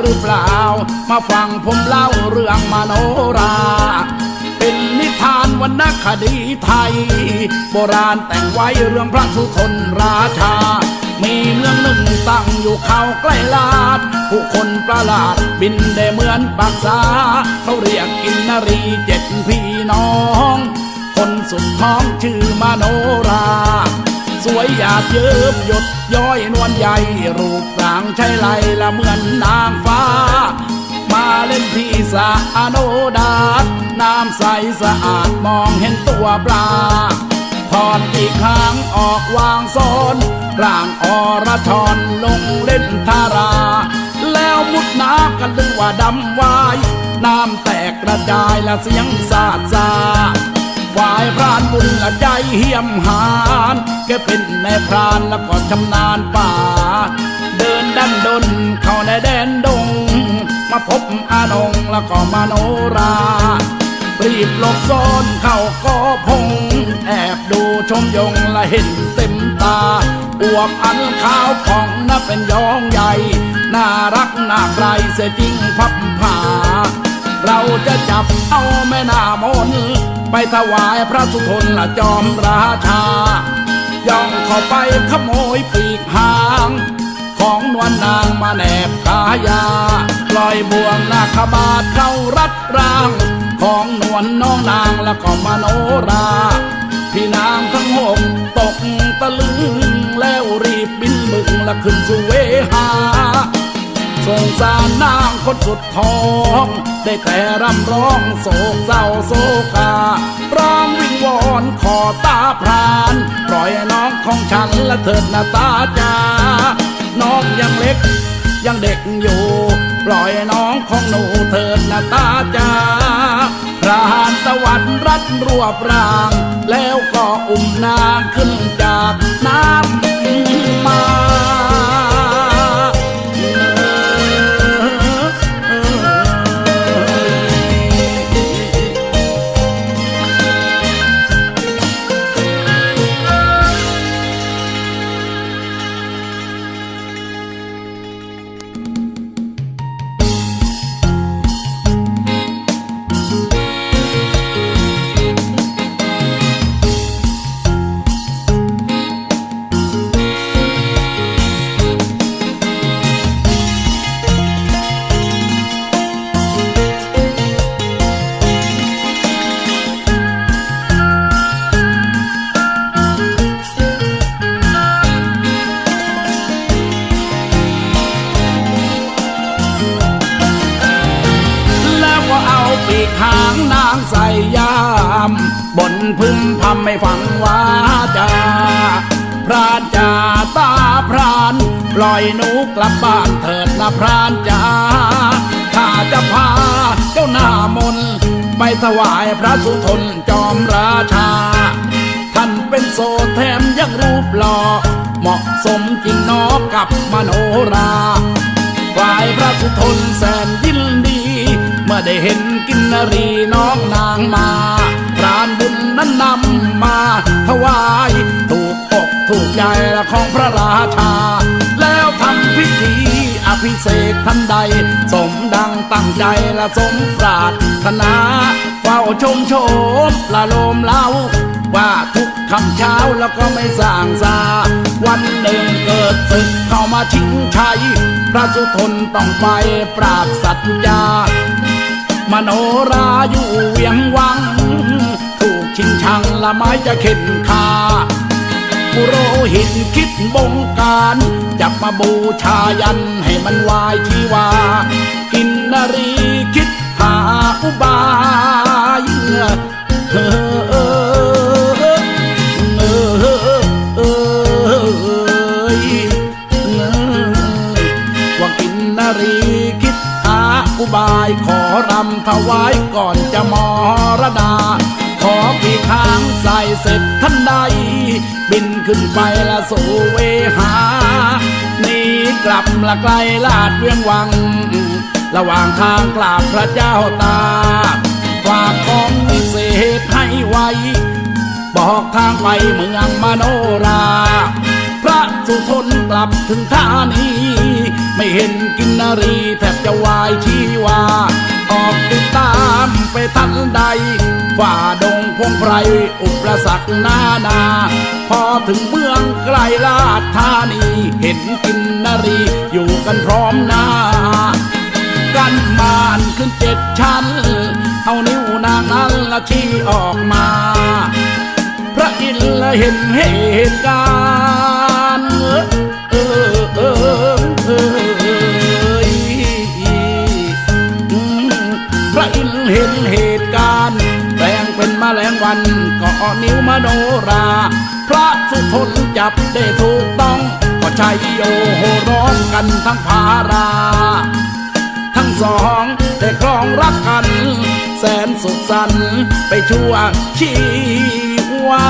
หรือเปล่า มาฟังผมเล่าเรื่องมโนรา เป็นนิทานวรรณคดีไทย โบราณแต่งไว้เรื่องพระสุทนราชา มีเมืองหนึ่งตั้งอยู่เขาใกล้ลาด ผู้คนประหลาดบินได้เหมือนปากษา เขาเรียกกินนรีเจ็ดพี่น้อง คนสุดท้องชื่อมโนรา สวยหยาดเยิบหยดย้อยนวลใหญ่รูปร่าง ใช่ไรละเหมือนนางฟ้า มาเล่นที่สระโนดาตน้ำใสสะอาดมองเห็นตัวปลาถอดปีกหางออกวางโซนร่างอรชรลงเล่นทารา แล้วมุดน้ำกันดึงว่าดำวาย น้ำแตกกระจายและเสียงสาดสาดฝ่ายพรานบุญละใจเหี้ยมหานแกเป็นในายพรานแล้วก็ชำนาญป่า นเข้าในแดนดง มาพบอานงแล้วก็มาโนรารีบหลบซ่อนเข้าก็พง แอบดูชมยงและเห็นเต็มตาอวบอันขาวผ่องน่าเป็นยองใหญ่ น่ารักน่าใครเสียจริงพับผา เราจะจับเอาแม่นามน ไปถวายพระสุทนละจอมราชา ย่องเข้าไปขโมยปีกหาง ของนวลนางมาแนบขายาปล่อยบ่วงนาคบาทเข้ารัดร่าง ของนวลน้องนางแล้วก็มาโนรา พี่นางทั้งหกตกตะลึง แล้วรีบบินบึงและขึ้นสู่เวหาสงสารนางคนสุดท้อง ได้แต่รำร้องโศกเศร้าโศกา ร้องวิงวอนขอตาพราน ปล่อยน้องของฉันและเถิดนาตาจา น้องยังเล็ก ยังเด็กอยู่ ปล่อยน้องของหนูเถิดนาตาจาพรานตะวันรัดรวบราง แล้วก็อุ้มนางขึ้นจากน้ำ พึมพำไม่ฟังว่าจาพรานจ่าตาพราน ปล่อยหนูกลับบ้านเถิดนะพรานจ่าข้าจะพาเจ้าหน้ามนไปถวายพระสุทนจอมราชา ท่านเป็นโสแถมยังรูปหล่อเหมาะสมจริงนอกับมโนราฝ่ายพระสุทนแสนยินดี เมื่อได้เห็นกินนรีน้องนางมาำมาถวาย ถูกอกถูกใจละของพระราชา แล้วทำพิธีอภิเษกทันใด สมดังตั้งใจละสมปรารถนาเฝ้าชมโชมละโลมเล่าว่าทุกคำเช้าแล้วก็ไม่สร้างสาวันหนึ่งเกิดศึกเข้ามาชิงชัย พระสุทนต้องไปปราบสัตยา มโนราอยู่เวียงวัง ชิงชังละไม้จะเข็นคาปุโรหิตคิดบงการจับมาบูชายันให้มันวายชีวา กินนรีคิดหาอุบายเออเออเออเออเออว่ากินนารีคิดหาอุบายขอรำถวายก่อนจะมรดา เสร็จทันใด บินขึ้นไปละสูเวหานี่กลับละไกลลาดเวียงวัง ระหว่างทางกราบพระเจ้าตา ฝากของวิเศษให้ไว้บอกทางไปเมืองมโนรา พระสุทนกลับถึงท่านี้ ไม่เห็นกินนารีแทบจะวายชีวาออกติดตา ไปทันใด ฝ่าดงพงไพรอุปสรรคนานา พอถึงเมืองไกลลาดธานีเห็นกินนารีอยู่กันพร้อมหน้า กันมานขึ้นเจ็ดชั้น เอานิ้วนางนั้นละชี้ออกมา พระอินทร์เห็นเหตุการ นิ้วมโนรา พระสุทนจับได้ถูกต้อง ก็ใช้โยโหร้องกันทั้งภารา ทั้งสองได้ครองรักกัน แสนสุขสันต์ไปชั่วชีวา